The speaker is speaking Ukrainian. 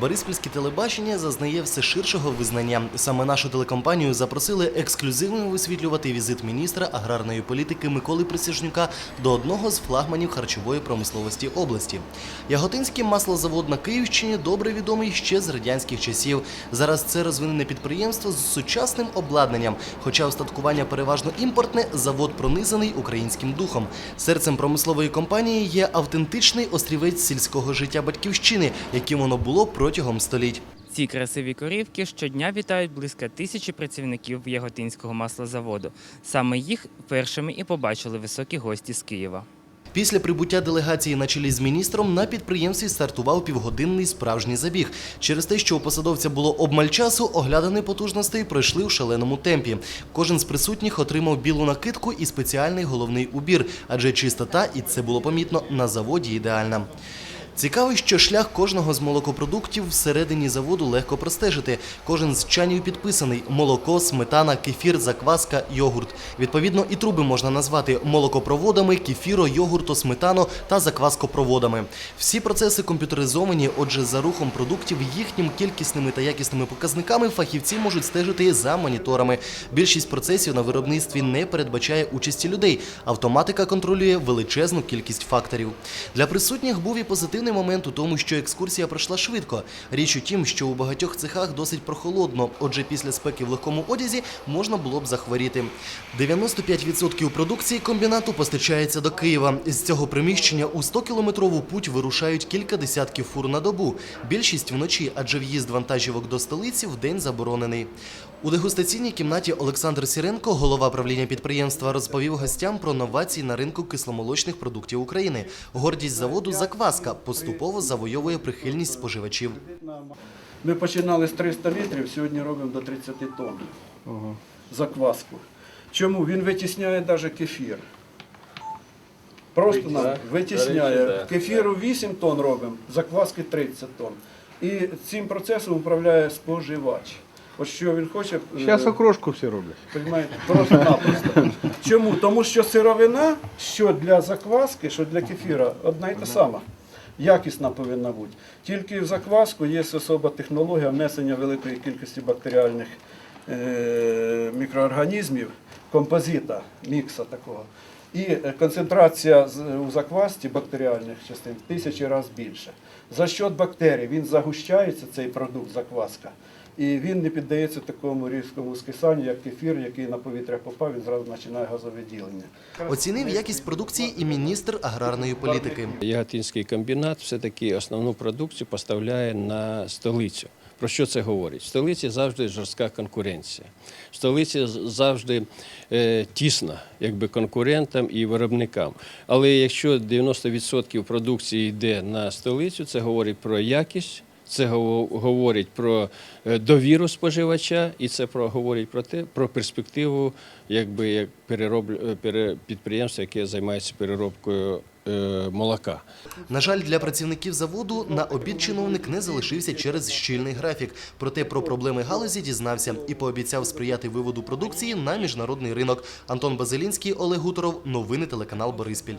Бориспільське телебачення зазнає все ширшого визнання. Саме нашу телекомпанію запросили ексклюзивно висвітлювати візит міністра аграрної політики Миколи Присяжнюка до одного з флагманів харчової промисловості області. Яготинський маслозавод на Київщині добре відомий ще з радянських часів. Зараз це розвинене підприємство з сучасним обладнанням. Хоча устаткування переважно імпортне, завод пронизаний українським духом. Серцем промислової компанії є автентичний острівець сільського життя батьківщини, яким воно було протягом століть. Ці красиві корівки щодня вітають близько тисячі працівників Яготинського маслозаводу. Саме їх першими і побачили високі гості з Києва. Після прибуття делегації на чолі з міністром на підприємстві стартував півгодинний справжній забіг. Через те, що у посадовця було обмаль часу, оглядини потужностей пройшли у шаленому темпі. Кожен з присутніх отримав білу накидку і спеціальний головний убір, адже чистота, і це було помітно, на заводі ідеальна. Цікаво, що шлях кожного з молокопродуктів всередині заводу легко простежити. Кожен з чанів підписаний: молоко, сметана, кефір, закваска, йогурт. Відповідно, і труби можна назвати молокопроводами, кефіро, йогурто, сметано та закваскопроводами. Всі процеси комп'ютеризовані, отже, за рухом продуктів, їхнім кількісними та якісними показниками фахівці можуть стежити за моніторами. Більшість процесів на виробництві не передбачає участі людей. Автоматика контролює величезну кількість факторів. Для присутніх був і позитивний момент у тому, що екскурсія пройшла швидко. Річ у тім, що у багатьох цехах досить прохолодно, отже, після спеки в легкому одязі можна було б захворіти. 95% продукції комбінату постачається до Києва. З цього приміщення у 100-кілометрову путь вирушають кілька десятків фур на добу. Більшість вночі, адже в'їзд вантажівок до столиці в день заборонений. У дегустаційній кімнаті Олександр Сіренко, голова правління підприємства, розповів гостям про новації на ринку кисломолочних продуктів України. Гордість заводу закваска поступово завойовує прихильність споживачів. Ми починали з 300 літрів, сьогодні робимо до 30 тонн закваску. Чому? Він витісняє навіть кефір. Просто нам витісняє. Кефіру 8 тонн робимо, закваски 30 тонн. І цим процесом управляє споживач. От що він хоче. е, Зараз окрошку всі роблять. Понимаєте? Просто-напросто. Чому? Тому що сировина, що для закваски, що для кефіра, одна і та сама. Якісна повинна бути. Тільки в закваску є особа технологія внесення великої кількості бактеріальних е- мікроорганізмів, композита, мікса такого. І е, концентрація у заквасці бактеріальних частин в тисячі разів більше. За счет бактерій він загущається, цей продукт закваска. І він не піддається такому різкому скисанню, як кефір, який на повітря попав, він зразу починає газовиділення. Оцінив якість продукції і міністр аграрної політики. Яготинський комбінат все-таки основну продукцію поставляє на столицю. Про що це говорить? В столиці завжди жорстка конкуренція. В столиці завжди е, тісна якби, конкурентам і виробникам. Але якщо 90% продукції йде на столицю, це говорить про якість. Це гово- говорить про е, довіру споживача, і це про говорить про те, про перспективу, якби як перероб, е, підприємства, яке займається переробкою е, молока. На жаль, для працівників заводу на обід чиновник не залишився через щільний графік. Проте про проблеми галузі дізнався і пообіцяв сприяти виводу продукції на міжнародний ринок. Антон Базилінський, Олег Гуторов. Новини телеканал Бориспіль.